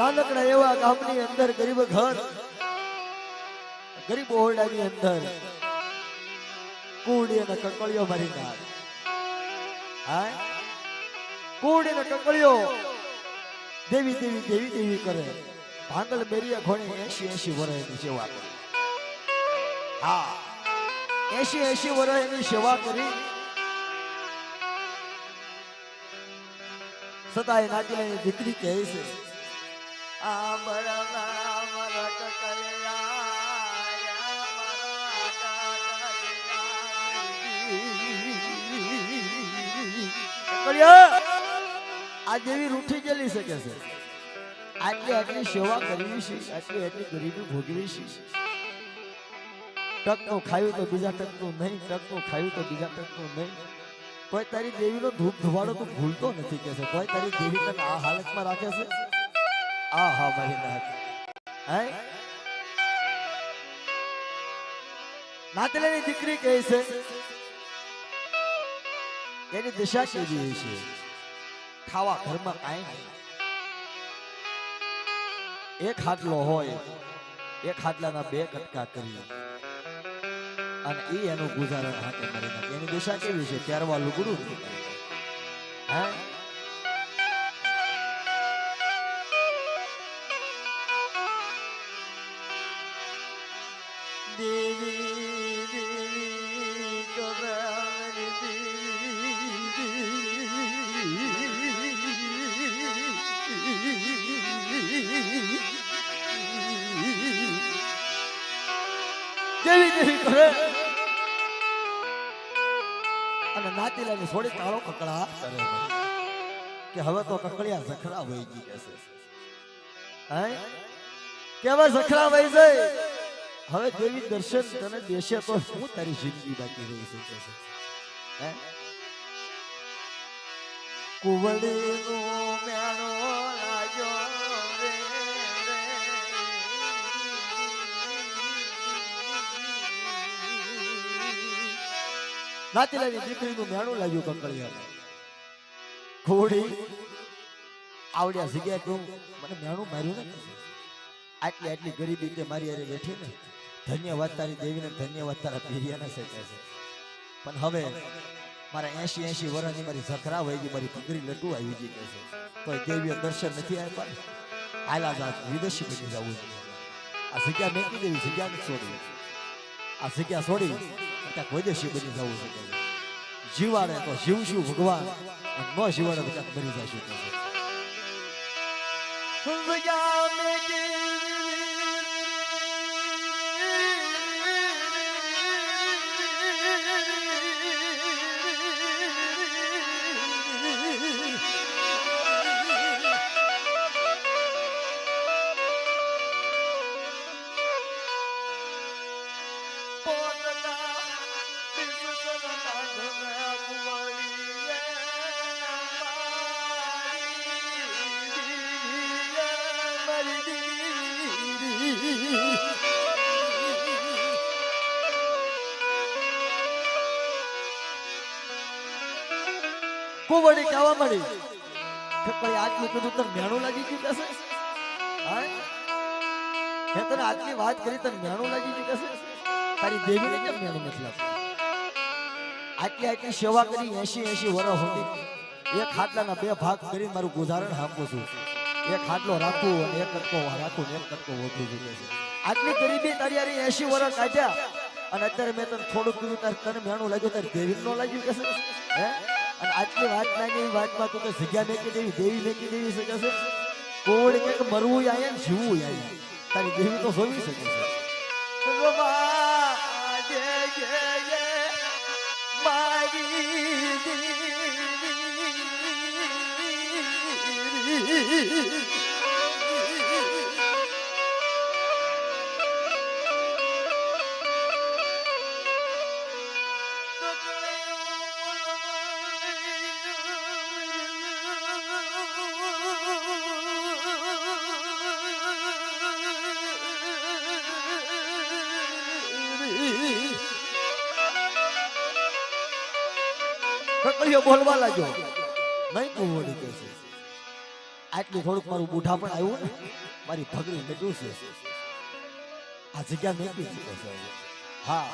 નાનકડા એવા ગામની અંદર ગરીબ ઘર, ગરીબ ઓરડાની અંદર કુડી અને કકળીઓ મારી નાખ. હા કુડી અને કકળીઓ દેવી દેવી દેવી દેવી કરે. ભાંગલ બેરિયા ખોણે એસી એસી વર્ષ એની સેવા કરી. હા. એસી એસી વર્ષ એની સેવા કરી. સદાય નાચીલાની દીકરી કહે છે આ દેવી રૂઠી ગયેલી શકે છે? આટલી આટલી સેવા કરવી છે, આટલી આટલી ગરીબી ભોગવી છે. ટકનું ખાયું તો બીજા ટકનું નહીં, ટકનું ખાયું તો બીજા ટકનું નહીં. કોઈ તારી દેવીનો ધૂપ ધુવાડો તું ભૂલતો નથી કે છે? તોય તારી દેવી તને આ હાલતમાં રાખે છે? આ હા મારી હે? નાતલેની દીકરી કહે છે, એની દિશા કેવી છે? ખાવા ઘરમાં કાંઈ નહીં. એક ખાટલો હોય, એક ખાટલાના બે કટકા કરી અને એ એનું ગુજારણ હાથે નાખે. એની દિશા કેવી છે? ત્યારવા લુગડું હે? થોડી તાળો કકડાટ કરે કે હવે તો કકડિયા ઝખરા વહી ગઈ કે છે હે? કે ઝખરા વહી જાય? હવે દેવી દર્શન તને દેશે તો શું તારી જિંદગી બાકી રહી છે કે છે? હે? કુવડીનો મેણો નાતીલાની દીકરીનું મેણું લાગ્યું કંકળિયા ઘોડી આવડ્યા જગ્યાએ કહું, મને મેણું માર્યું ને આટલી આટલી ગરીબી તે મારી અરે બેઠી ને, ધન્યવાદ તારી દેવીને, ધન્યવાદ તારા પીરિયાને છે પણ હવે મારા એસી એસી વર્ષની મારી ઝખરા વહી ગઈ, મારી પગરી લટુ આવી ગઈ કે છે. તો દેવીએ દર્શન નથી આપ્યા આલા જાત વિદેશી બની જવું આ જગ્યા મેકી દેવી જગ્યા નથી છોડવી આ જગ્યા છોડી ત્યાં વૈદેશી બની જવું છે. જીવાડે તો જીવશું ભગવાન ન જીવાડે તો ક્યાંક જશું કે છે જગ્યા કહેવા મળી. કે આટલું કીધું તને મેણું લાગી ગયું કશે મેં તને આટલી વાત કરી, તને મેણું લાગી ગયું કશે તારી દેવીને કેમ મેણું નથી લાગતું? આટલી આટલી સેવા કરી એસી એસી વર્ષ સુધી. એક ખાટલાના બે ભાગ કરી મારું ગુજારણ હાંપું છું. એક ખાટલો રાખું અને એક કટકો રાખું એક કટકો ઓછું જોઈએ. આટલી ગરીબી તારી એસી વર્ષ કાઢ્યા. અને અત્યારે મેં તને થોડુંક કીધું, તારે તને મેણું લાગ્યું, તારે દેવી નો લાગ્યું કે હે? અને આટલી વાત નાની એવી વાતમાં તું કે જગ્યા મેકી દેવી દેવી મેકી દેવી શકે છે કોણ કે કે મરવું આયા ને જીવવું આયા તારી દેવી તો જોવી શકે છે ભગવાન, જય જય જય, મારી દેવી. કકડીઓ બોલવા લાગ્યો. નહીં કુંવડી કે છે. આટલું થોડુંક મારું બુઢા પણ આવ્યું ને, મારી ભગડી મેટ્યું છે. આ જગ્યા મેં હા.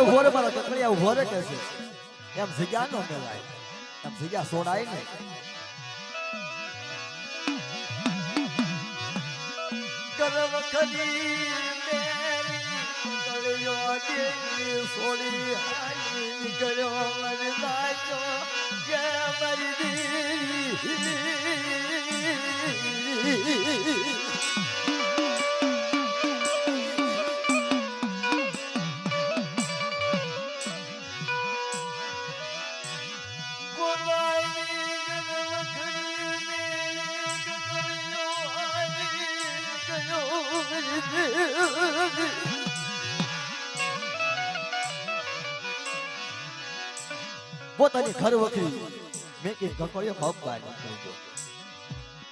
ઊભો રે મારા કકડિયા નો મેલાય. એમ જગ્યા છોડાય નહીં. કરમ ખરી દેવી સોડી હાલી નીકળ્યો મરી નાખ્યો કે મરી દેવી પોતાની ઘર વખરી મેં કે બહાર નીકળી ગયો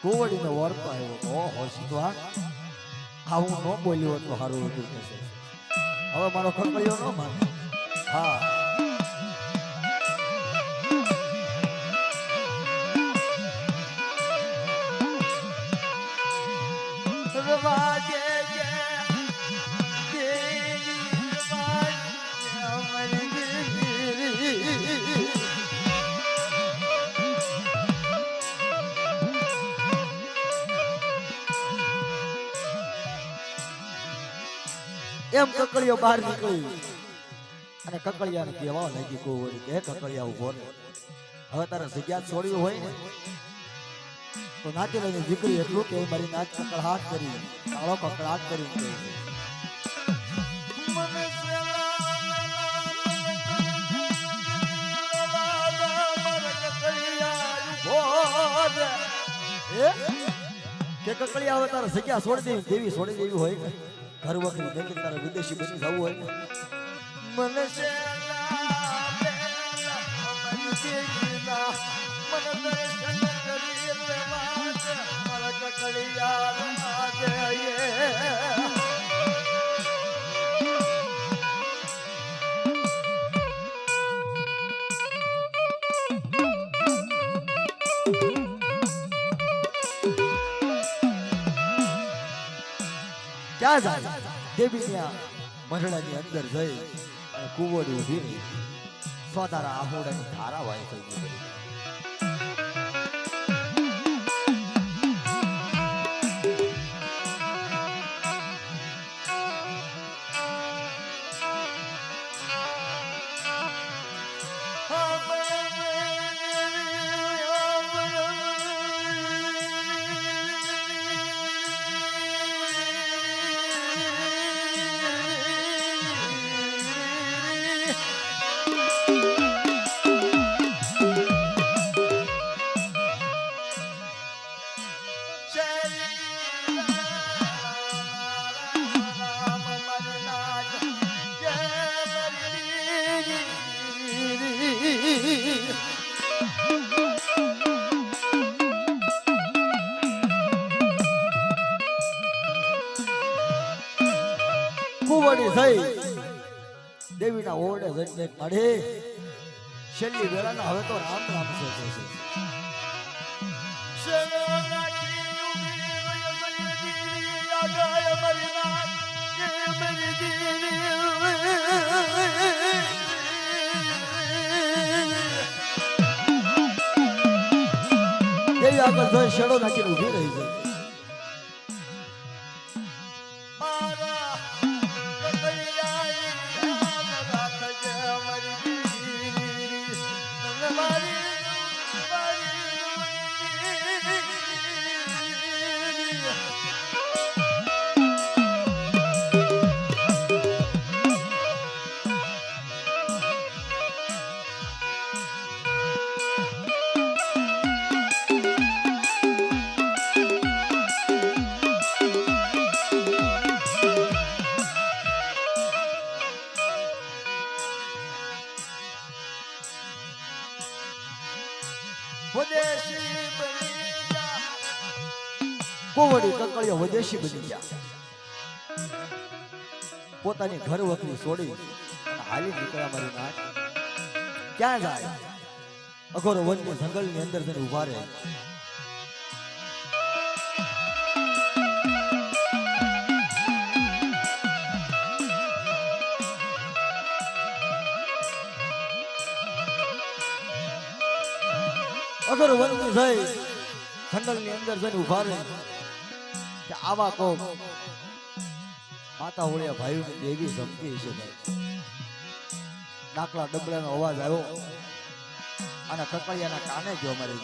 કોવડીને વળતો આવ્યો. ઓ સીધવા આવું ન બોલ્યો તો સારું હતું. હવે મારો કકડિયો ન માને. હા. એમ કકડીઓ બહાર નીકળી. અને કકડિયાને કહેવા લાગી કોઈ કે કકડિયા ઊભો ને હવે તારે જગ્યા છોડવી હોય ને. તો નાચી લઈને દીકરી એટલું કે મારી નાચ કકડાટ કરી. કાળો કકડાટ કરી કે કકડિયા હવે તારે જગ્યા છોડી દેવી દેવી છોડી દેવી હોય ઘર વખરી નહીં કે તારે વિદેશી બની જવું હોય ને મને શેલા બેલા દેવી ત્યાં મંડળાની અંદર જઈ અને કુંવરી ઊભી રહી સ્વતારા આહોડાની ધારા થઈ ગઈ. કુંવરી થઈ. દેવીના ઓરડે જઈને કાઢે. છેલ્લી વેળાના હવે તો રામ રામ છે. દેવી આગળ જોઈ શેડો નાખીને ઊભી રહી છે. કોવડી કકળિયો વદેશી બની ગયા. પોતાની ઘર વખરી છોડી હાલી નીકળ્યા મારી નાથ ક્યાં જાય? અઘોર વન્ય જંગલની અંદર જઈને ઊભા રહે. અગર વનની જઈ જંગલની અંદર જઈને ઊભા રહે. કે આવા કોક માતા હોળિયા ભાઈઓ દેવી ધમકી છે ભાઈ. નાકલા ડબડાનો અવાજ આવ્યો. અને કકળિયાના કાને જો અમારે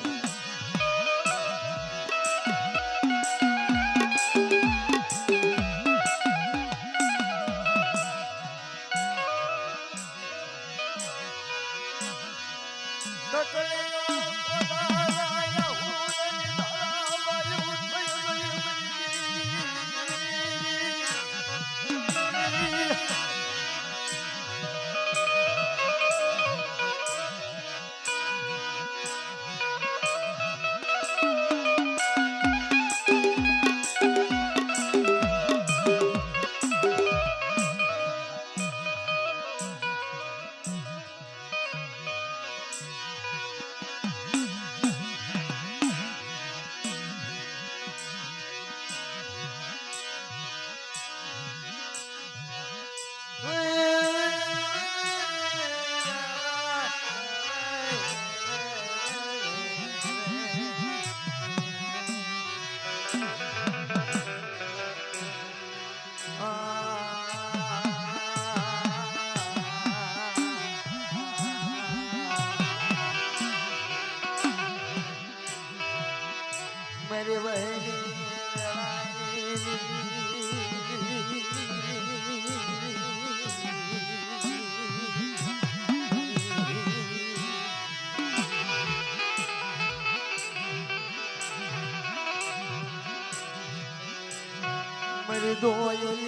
多有ย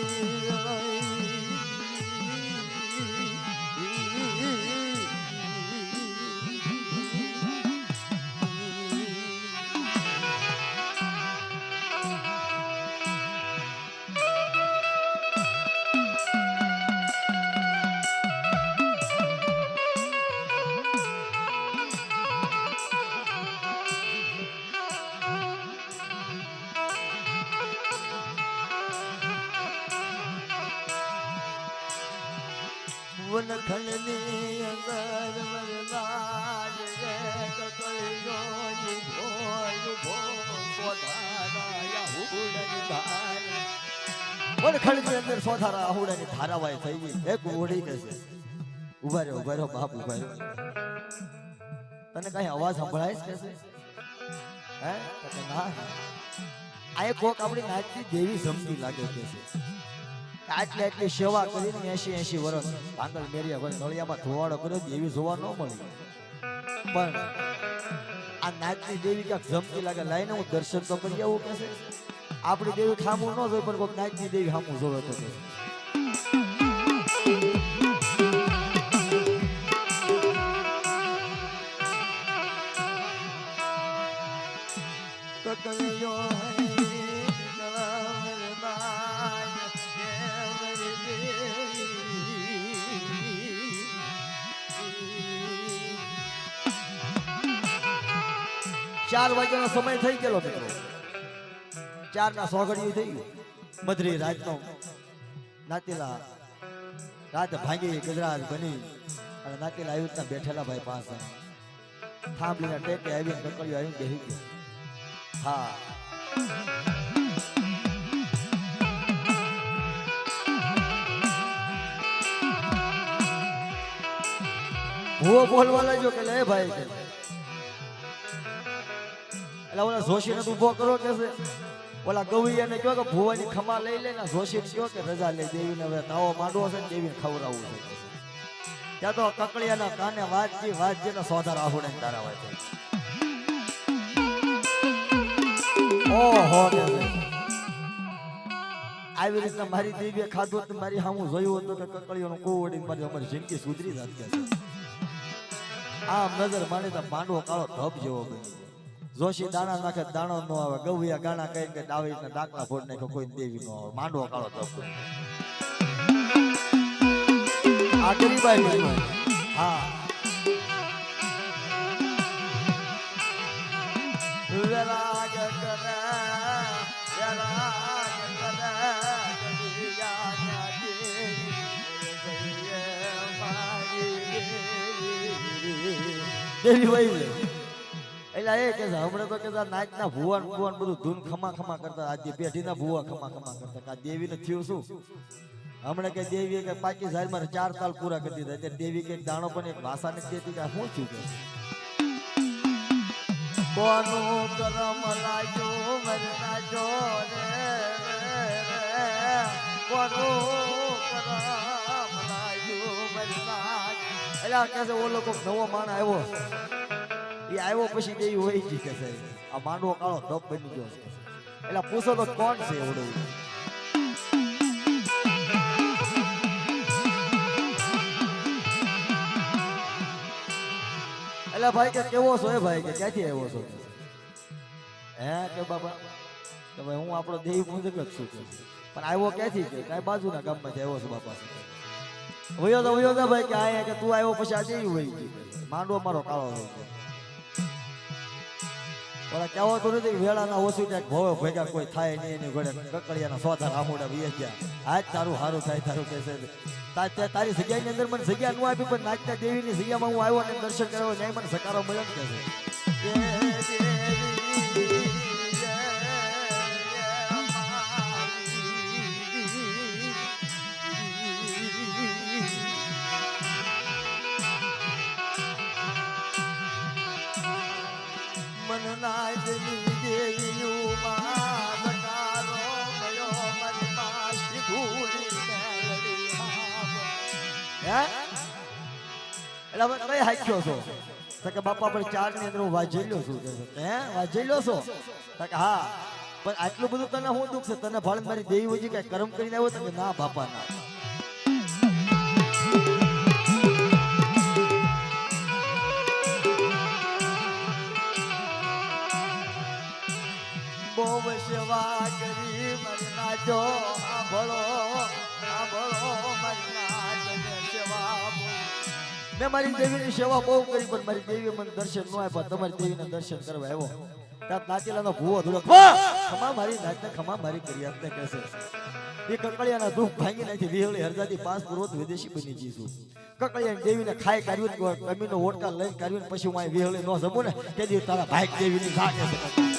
เ ધારાવાય થઈ ગઈ. એક ઊભા રહ્યો ઊભા રહ્યો બાપ ઊભા રહ્યો તને કઈ અવાજ સંભળાય છે હે? ના? કોક આપણી નાચતી દેવી સમજી લાગે કે છે. આટલી આટલી સેવા કરીને એસી એસી વર્ષ પાંદલ મેરિયા ભાઈ નળિયામાં ધોવાડો કર્યો એવી જોવા ન મળી. પણ આ નાચની દેવી ક્યાંક જમતી લાગે, લઈને હું દર્શન તો કરી આવું કહેશે આપણી દેવી ખામું ન જોઈ, પણ કોઈક નાચની દેવી ખામું જોવે તો કહેશે ચાર વાગ્યાનો સમય થઈ ગયેલો મિત્રો. ચાર ના સોગડિયું થઈ ગયું મધરી રાતનો નાતીલા રાત ભાંગી ગુજરાત બની અને નાતીલા આવી રીતના બેઠેલા ભાઈ પાસે થાંભલીના ટેકે આવી કકળિયો આવી બેસી ગયો. હા. હું બોલવા લાગ્યો કે લે ભાઈ. કે એટલે ઓલા જોશી ને ઊભો કરો કે ઓલા ગવૈયાને કહો કે ભુવાની ખમા લઈ લે ને જોશી કહો કે રજા લઈ દેવીને હવે તાવો માંડવો છે ને દેવીને ખવડાવવું છે. ત્યાં તો કકડિયાના કાને વાતજી વાતજી ને સોધા રાહુડે તારા વાતે ઓહો આવી રીતના મારી દેવીએ ખાધું હતું મારી હામું જોયું હતું કે કકડીઓનું કોવડી મારી અમારી જિંદગી સુધરી જાત કે આમ નજર મારી તો માંડવો કાળો ધબ જેવો બની જોશી દાણા નાખે દાણો નો આવે ગવિયા ગાણા કઈ કે ડાવી ને ડાકલા ફોડ નાખે કોઈ દેવી નો આવે. માંડવો કાળો તપ આ ગરીબાઈ હા. વિરાગ કરે વિરાગ કરે દેવી. વહી એટલે એ કે હમણાં તો કે નાચના ભુવન ભુવન બધું ધૂન ખમા ખમા કરતા આજે પેઢીના ભુવા ખમા ખમા કરતા આ દેવીને થયું શું? હમણાં કે દેવી કે પાકી ઝાડમાં ચાર તાલ પૂરા કરી દીધા, એટલે દેવી કે દાણો પણ એક ભાષા નથી દેતી કે શું થયું કે કોનું કરમ લાગ્યું મરના જો રે કરમ લાગ્યું મરના એટલે કે ઓલો કોક નવો માણ આવ્યો. એ આવ્યો પછી દેવી હોય ગઈ કે છે. આ માંડવો કાળો ધપ બની ગયો છે. એટલે પૂછો તો કોણ છે એવડો એટલે ભાઈ કે કેવો છો એ ભાઈ કે ક્યાંથી આવ્યો છો? હે કે બાબા? કે ભાઈ હું આપણો દેવી પૂજક જ છું. પણ આવ્યો ક્યાંથી કે? કાંઈ બાજુના ગામમાંથી આવ્યો છું બાપા? વયો તો વયો તો ભાઈ કે આ કે તું આવ્યો પછી આ હોય ગઈ માંડવો મારો કાળો હોય ઓલા કહેવો તો નથી, વેળાના ઓછું ક્યાંક ભવે, ભેગા કોઈ થાય નહીં, એની ઘોડે કકડિયાના સોધા રામોડા વીએ ગયા આજ તારું સારું થાય, તારું કહેશે તારી જગ્યાની અંદર મને જગ્યા ન આપી, પણ નાચતા દેવીની જગ્યામાં હું આવ્યો અને દર્શન કરવા ન્યાય મને સકારો મળ્યો ને હવે કઈ હાખ્યો છો. તો કે બાપા, પણ ચારની અંદર હું વાજેલ્યો છું. હે? વાજેલ્યો છો? તો કે, હા. પણ આટલું બધું તને શું દુઃખ છે? તને ભાળ મારી દેવી હોય કઈ કર્મ કરીને આવ્યો? તો ના, બાપા, ના. મેં મારી દેવીની સેવા બહુ કરી પણ મારી દેવી મને દર્શન ન આપ્યા. તમારી દેવીને દર્શન કરવા આવ્યો. ત્યાં નાચેલાનો ભૂવો ધૂળો. ખમા મારી નાચને ખમા મારી કરી આપને કહેશે. એ કકળિયાના દુઃખ ભાંગી નાખી વિહળી હરજાથી પાસ પૂર્વત વિદેશી બની જઈશું કકળિયાની દેવીને ખાઈ કાઢ્યું કમીનો ઓટકા લઈને કાઢ્યું પછી હું વિહળી ન જમું ને? કે તારા ભાઈ દેવીની છે.